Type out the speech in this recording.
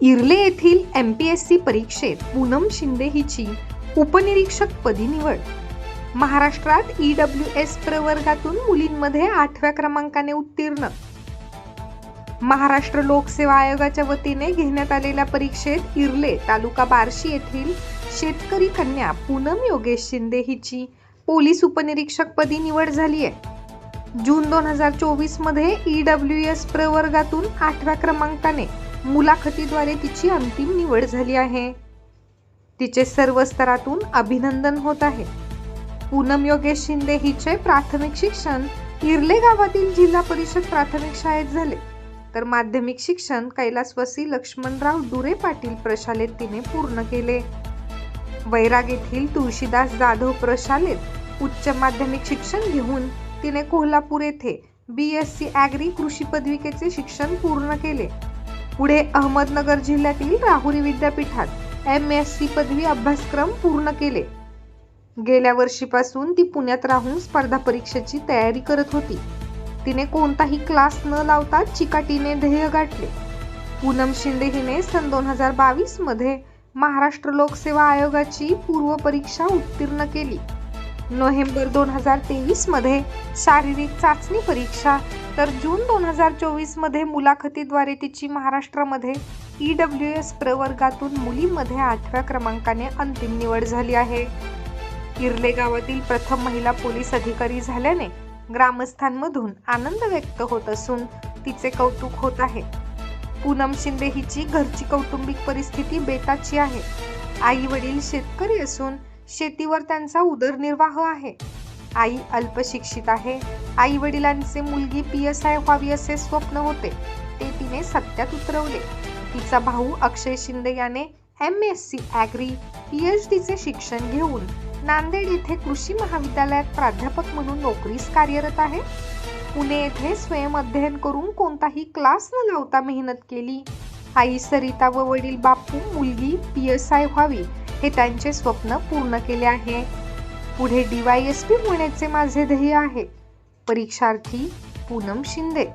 इर्ले येथील M P S C परीक्षेत पूनम शिंदे हिची उपनिरीक्षक पदी निवड. महाराष्ट्रात ई डब्ल्यू एस प्रवर्गातून मुलींमध्ये आठव्या क्रमांकाने उत्तीर्ण. महाराष्ट्र लोकसेवा आयोगाच्या वतीने घेण्यात आलेल्या परीक्षेत इर्ले तालुका बार्शी येथील शेतकरी कन्या पूनम योगेश शिंदे हिची पोलीस उपनिरीक्षक पदी निवड झाली आहे जून दोन हजार चोवीसमध्ये ई डब्ल्यू एस प्रवर्गातून आठव्या क्रमांकाने मुलाखतीद्वारे तिची अंतिम निवड झाली आहे. तिचे सर्व स्तरातून अभिनंदन होत आहे. पूनम योगेश शिंदे हिचे प्राथमिक शिक्षण इर्ले गावातील जिल्हा परिषद प्राथमिक शाळेत झाले. तर माध्यमिक शिक्षण कैलासवासी लक्ष्मणराव दुरे पाटील प्रशालेत तिने पूर्ण केले. वैराग येथील तुळशीदास जाधव प्रशालेत उच्च माध्यमिक शिक्षण घेऊन तिने कोल्हापूर येथे बी एस सी ॲग्री कृषी पदविकेचे शिक्षण पूर्ण केले. पुढे अहमदनगर जिल्ह्यातील राहुरी विद्यापीठात एम एस सी पदवी अभ्यासक्रम पूर्ण केले. गेल्या वर्षीपासून ती पुण्यात राहून स्पर्धा परीक्षेची तयारी करत होती. तिने कोणताही क्लास न लावता चिकाटीने ध्येय गाठले. पूनम शिंदे हिने सन दोन हजार बावीसमध्ये महाराष्ट्र लोकसेवा आयोगाची पूर्व परीक्षा उत्तीर्ण केली. नोव्हेंबर दोन हजार तेवीसमध्ये शारीरिक चाचणी परीक्षा. तर जून दोन हजार चोवीसमध्ये मुलाखतीद्वारे तिची महाराष्ट्रामध्ये ई डब्ल्यू एस प्रवर्गातून मुलींमध्ये आठव्या क्रमांकाने अंतिम निवड झाली आहे. इर्ले गावातील प्रथम महिला पोलीस अधिकारी झाल्याने ग्रामस्थांमधून आनंद व्यक्त होत असून तिचे कौतुक होत आहे. पूनम शिंदे हिची घरची कौटुंबिक परिस्थिती बेताची आहे. आई वडील शेतकरी असून शेतीवर त्यांचा उदरनिर्वाह आहे. आई अल्पशिक्षित आहे. आई वडिलांचे मुलगी पी एस आय व्हावी असे स्वप्न होते. ते तिने सत्यात उतरवले. तिचा भाऊ अक्षय शिंदे याने M S C agri P H डीचे शिक्षण घेऊन नांदेड येथे कृषी महाविद्यालयात प्राध्यापक म्हणून नोकरीस कार्यरत आहे. पुणे येथे स्वयं अध्ययन करून कोणताही क्लास न लावता मेहनत केली. आई सरिता व वडील बापू मुलगी पी एस आय व्हावी हे त्यांचे स्वप्न पूर्ण केले आहे. पुढे डी वाय एस पी होण्याचे माझे ध्येय आहे. परीक्षार्थी पूनम शिंदे.